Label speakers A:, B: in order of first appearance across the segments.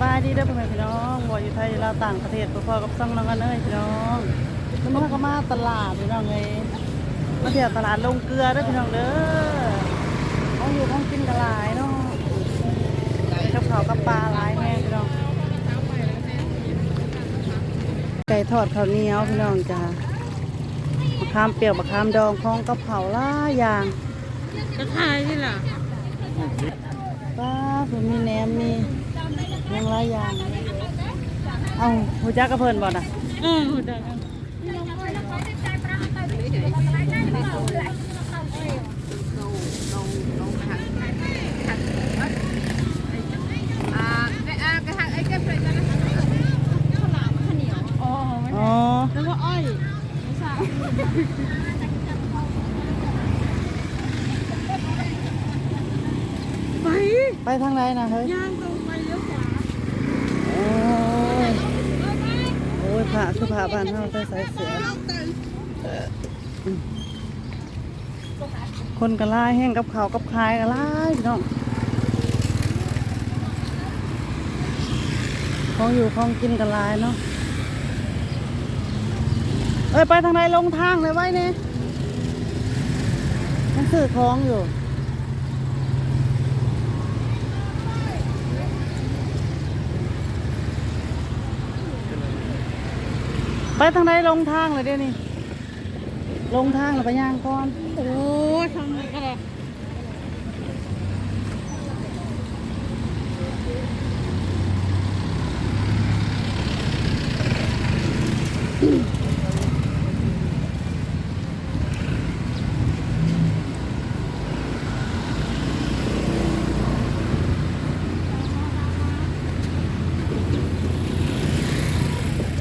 A: บายดีเด้อพ่อแม่พี่น้องบ่อยู่ไทยเราวต่างประเทศพ่อๆกับซ่องน้องกันเอ้ยพี่น้องมันมาก็มาตลาดพี่น้องเอ้ยมาเที่ยวตลาดลงเกลือเด้อพี่น้องเด้อของอยู่ของกินกระหลายเนาะกับข้าวกับปลาหลายแม่พี่น้องไก่ทอดข้าวเหนียวพี่น้องจ้ามะขามเปียกมะขามดองของกับเผาหลายอย่าง
B: กระทายนี่ล่ะ
A: ป้าผมมีแหนมมี ยังหลายอย่างเอาหูจักกระเพิ่นบ่น่ะ
B: ออได้อ๋อไม่
A: อ๋อ
B: แล้วก็อ้อยไม่ใช่ไป
A: ไปทางไหนนะเฮ้ย
B: ย่างตรงไปเลี้ยวขวา
A: โอ้ยโอ้ย ผ่าคือผ่าบ้านเฮาใส่สายเสืออืมคนก็หลายแห้งกับเขากับคายก็หลายพี่น้องของอยู่ของกินก็หลายเนาะเอ้ยไปทางไหนลงทางเลยไว้เนี่ยมันซื้อของอยู่ ไปทางไหนลงทางเลยเดี๋ยวนี้ลงทางแล้วไปย่างก่อน
B: โอ้ยทำไงก็ได้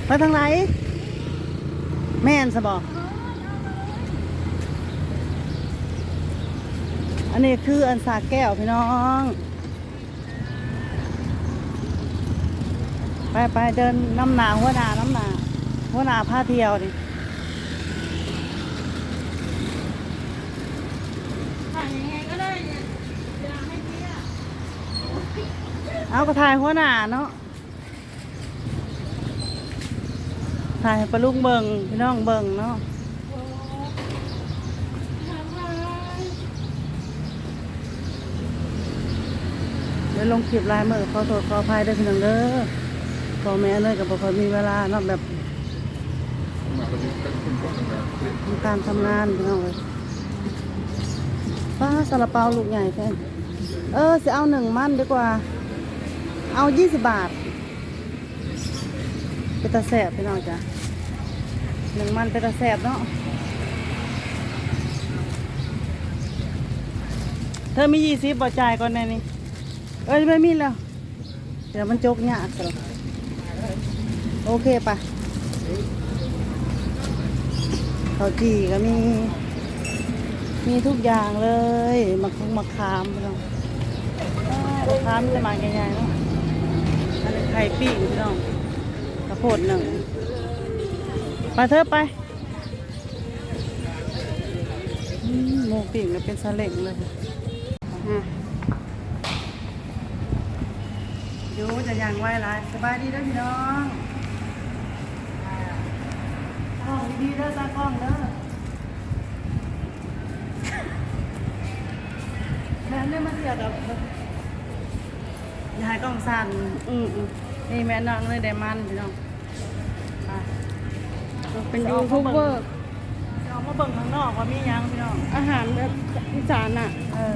A: ไปทางไหน สบออันนี้คืออันสาแก้วพี่น้อง ไปไปเดินน้ำหนาหัวนาน้ำหนาหัวนาผ้าเที่ยวนี่
B: ถ่ายยังไงก็ได้เอา
A: กระถ่ายหัวหนาเนาะ ถ่ายให้ปลาลุงเบิงพี่น้องเบิงเนาะเดี๋ยวลงคลิปลน์เมื่อขอโทษขออภัยด้วยพี่น้องเด้อพ่อแม่เลยกับพ่อมีเวลาเนาะแบบทำการทำงานพี่น้องเลยป้าซาลาเปาลูกใหญ่แค่เออจะเอาหนึ่งมั่นดีกว่า เอายี่สิบบาทเป็นตาแสบพี่น้องจ้ะ หนึ่งมันเป็นตาแสบเนาะ เธอมียี่สิบบ่จ่ายก่อนแน่นี่เอ้ยไม่มีแล้ว เดี๋ยวมันจกยากสรโอเคปะข้าวจี่ก็มี มีทุกอย่างเลยมะคุงมะขามพี่น้องอ้ามะขามจะมาใหญ่ๆเนาะอันนี้ไข่ปิ้งพี่น้องกระโพดหนึ่ง ไปเถอะไปอืมหมูปิ้งก็เป็นสเล็งเลยอยู่จะยังไหวหลายสบายดีด้อพี่น้องกล้องดีๆเด้อตากล้องเด้อแม่ได้มาเที่ยวกับยายกล้องสั่นอืมอืมนี่แม่น้องเลยได้มันพี่น้อง
B: เป็นยูทูบเบอร์
A: จะออกมาเบิ่งข้างนอกว่ามีหยังพี่น้อง
B: อาหารแบบอีสานอะ
A: เออ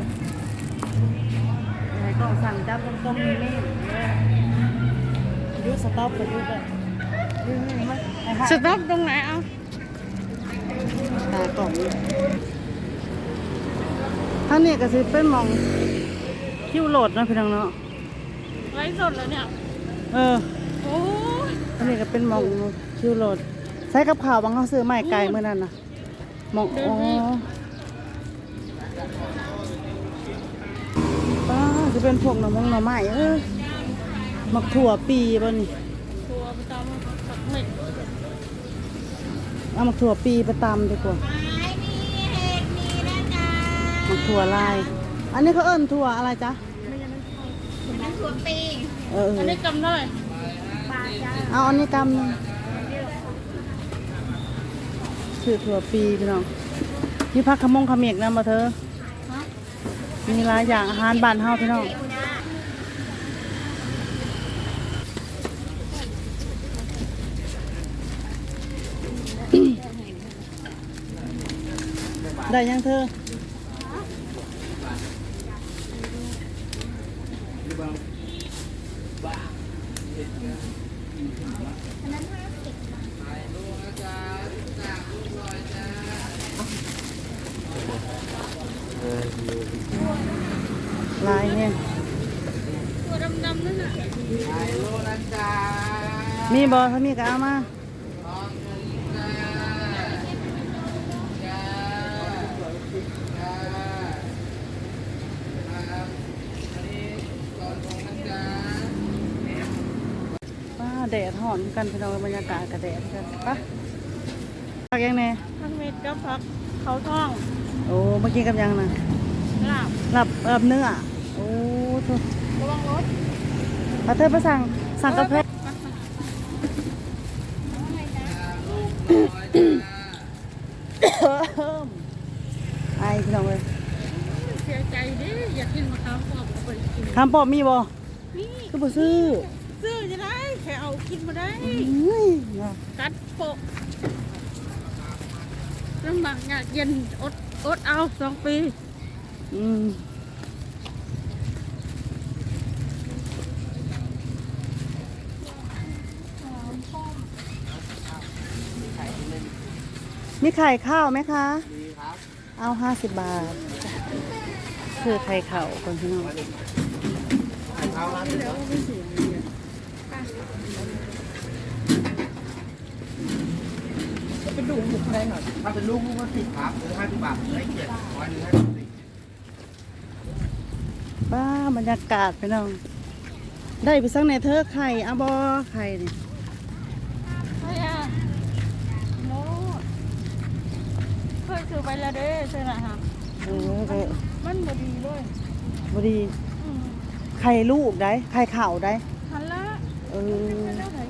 A: ไอ้กล้องสั่งจับตรงๆนี่นี่ยูสต็อปไปยูไปยูนี่มันไอ้ห่า
B: สต็อปตรงไหนเอา
A: ตากล่องนี่ท่างนี้ก็สิเป็นหมองคิวโหลดเนาะพี่น้องเนาะ
B: ไลฟ์สดแล้วเนี่ย
A: เออ
B: โอ้ย
A: ท่างนี้ก็เป็นหมองคิวโหลด ใส่กับข่าวบางเขาซื้อไม้ไก่เมื่อนั้นน่ะหมองอ๋อป้าจะเป็นพวกหน่อมงหน่อไม้เออมักถั่วปีบ่นี่
B: ตัวประจำสักเม็ด
A: เอามักถั่วปีไปตำดีกว่ามักถั่วลาย อันนี้เขาเอิ้นถั่วอะไรจ๊ะ
B: ไม่ยังไม่เข้าถั่วปี
A: เออ
B: อันนี้กำเท่าไหร่ปลาจ้า
A: เอาอันนี้กำ หนึงคือถั่วปีพี่น้องนี่พักขมงขมิกนะมาเธอะมีหลายอย่างอาหารบ้านเฮาพี่น้องได้ยังเธอ ลายเนี่ย
B: ตัวดำๆนั่นน่ะ
A: มีบอถ้ามีก็เอามาป้าแดดหอนกันพี่น้องบรรยากาศกับแดดกันไป้าพักยังไง
B: พักเม็ดก็พักเขาท้อง
A: โอ้เมื่อกี้กับยังนะ
B: ลาบ
A: หลับหลับเนื้อ โอ้ทุก
B: ระวังรถ
A: มาเธอไปสั่งสั่งกาแฟไอพี่น้องเลย
B: เสียใจดิอยากกินมะขามป้อมก็ไปกิน
A: คำปอบมีบ่
B: นี่
A: ก็บ่ซื้อ
B: ซื้อจะได้แค่เอากินมาได้
A: อุ้ยเนาะ
B: กัดโปะลำบากยากเย็นอด อดเอาสองปี
A: อืมมีไข่ข้าวไหมคะ
C: ดีครับ
A: เอาห้าสิบบาท คือไข่เข่าคนพี่น้อง
C: เอาละเป็น ลูกหมูแพงหน่อยถ้าเป็นลูกลูกก็สิบครับหรือห้าสิบบาทได้เจ็ดร้อยหรือห้าสิบสี่
A: บ้าบรรยากาศพี่น้อง ได้ไปสักในเธอไข่อาบอไข่นี่
B: ใช่อะโน้เคยซื้อไปแล้วเด้ใช่ไหมฮะ
A: เออก็
B: มันบ่ดีเลย
A: บดี
B: อืม
A: ไข่ลูกได้ไข่เข่าได้
B: หันละ
A: เออ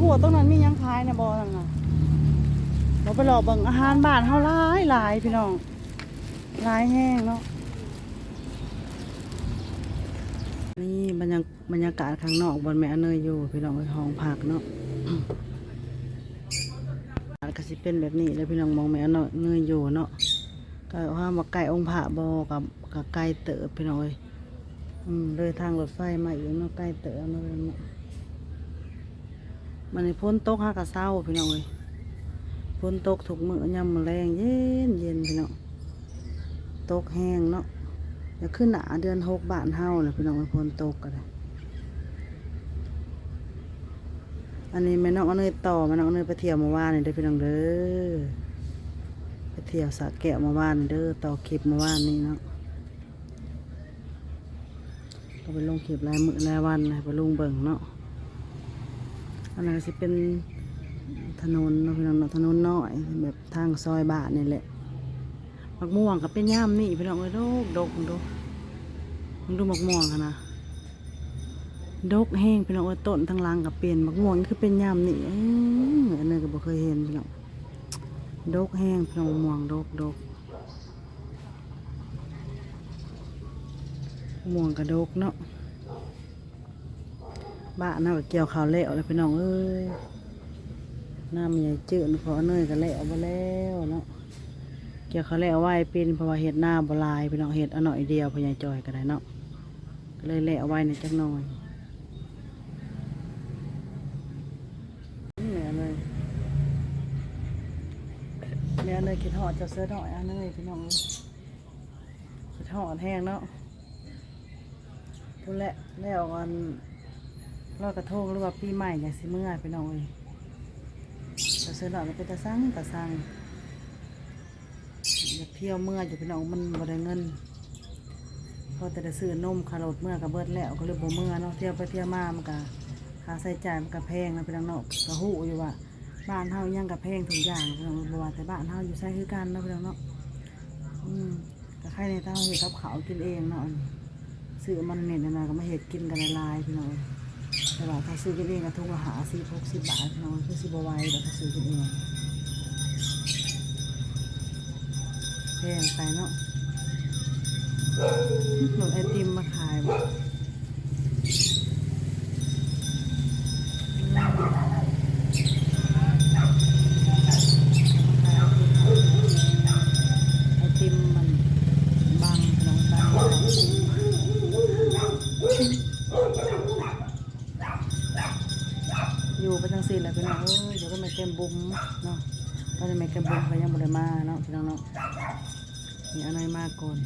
B: แล้วไหน
A: โอ้โหตรงนั้นมียังขายในบอนั่นน่ะเราไปรอบิ่งอาหารบ้านเฮาหลายหลายพี่น้องหลายแห้งเนาะนี่บรรยากบรรยากาศข้างนอกบนแม่อเนยอยู่ พี่น้องไปห้องพักเนาะก็สิเป็นแบบนี้เลยพี่น้องมองแม่อเนยอยู่เนาะก็ว่ามาไก่องค์พระบอกับกับไก่เต๋อพี่น้องเอ้ยอืมเลยทางรถไฟมาอีกเนาะไก่เต๋อเนาะเนาะ มันในพ้นตกหากระเศร้าพี่น้องเอ้ยพ้นตกถูกมือยำแรงเย็นเย็นพี่น้องตกแห้งเนาะอย่าขึ้นหนาเดือนหกบาทเฮาเลยพี่น้องไปพนตกกันเลยอันนี้แม่น้องเอาเนยต่อแม่น้องเอาเนยไปเที่ยวเมื่านนี่เด้อพี่น้องเด้อไปเที่ยวสะแก้วเมื่านเด้อต่อคลิปเมื่านนี้เนาะก็ไปลงคลิปรายมือรายวันนะไปลงเบิ่งเนาะ อันนั้นก็สิเป็นถนนเนาะพี่น้องเนาะถนนน้อยแบบทางซอยบาทนี่แหละมักม่วงก็เป็นย่ามนี่พี่น้องเอ้ยดกดกดูมึงดูมักม่วงอะนะดกแห้งพี่น้องเอ้ยต้นทั้งลังกับเป็นมักม่วงนี่คือเป็นย่ามนี่เอ้ยอันนี้ก็บ่เคยเห็นพี่น้องดกแห้งพี่น้องม่วงดกดกมะม่วงกระดกเนาะ บ้านน่าเกี่ยวข้าวแล้วเลยพี่น้องเอ้ยน้ำใหญ่จืดพอเนยก็แล้วมาแล้วเนาะเกี่ยวเขาวแล้วไว้เป็นเพราะว่าเห็ดหน้าบลายพี่น้องเห็ดอหน่อยเดียวพญายจอยก็ได้เนาะก็เลยแล้วไว้ในจักหน่อยเนือเลยเหนือเลยคิดหอดจะเสื้อหน่อยอันนี้พี่น้องเอ้ยคิดหอดแห้งเนาะพูดแหละแล้วกัน ลอยกระทงหรือว่าปีใหม่อย่างสิเมื่อพี่น้องเอ้ยเจะเสื้อหน่อยก็เป็นตะสั่งตะสั่งอยากเที่ยวเมื่ออยู่พี่น้องมันบ่ได้เงินพอแต่จะซื้อนมคารถเมื่อกับเบิดแล้วก็เลยบ่เมื่อเนาะเที่ยวไปเที่ยวมามันก็ค่าใช้จ่ายมันก็แพงนะพี่น้องเนาะก็ฮู้อยู่ว่าบ้านเฮายังก็แพงทุกอย่างพี่น้องบ่ว่าแต่บ้านเฮาอยู่ใช้คือกันเนาะพี่น้องเนาะอืมก็ใครในเต้าเห็ดกับเขากินเองเนาะซื้อมันเน็ตนะก็มาเห็ดกินกันละลายพี่น้อง แต่ว่าถ้าซื้อกันเองก็ทุกละหาสิบหกสิบบาทน้อยคือสิบไหวแต่ถ้าซื้อกันเองแพงไปเนาะหนูไอติมมาขายบ่ อยู่ไปทั้งสิ้นแหละพี่น้องเอ้ยเดี๋ยวก็ไม่เต็มบุ้มเนาะตอนนี้ไม่เต็มบุ้มไปยังบ่ได้มาเนาะพี่น้องเนาะมีอะไรมากก่อน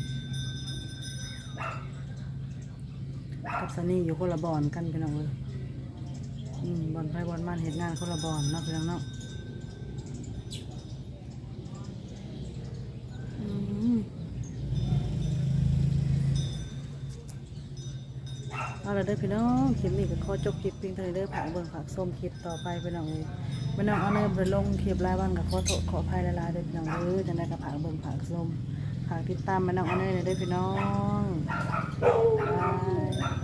A: กับซันนี่อยู่คนละบอนกันพี่น้องเลยอืมบอนไปบอนมันเห็นงานคนละบอนเนาะพี่น้องเนาะอืม เอาละเด้อพี่น้องคลิปนี้ก็ขอจบคลิปเพียงเท่านี้เด้อผักเบิ่งผักส้มคลิปต่อไปพี่น้องเลยพี่น้องเอาเนินไปลงคลิปรายวันกับขอโทษขออภัยหลายๆเด้อพี่น้องเด้อจังได้ก็ผักเบิ่งผักส้มผักติดตามพี่น้องเอาเนินเด้อพี่น้องบาย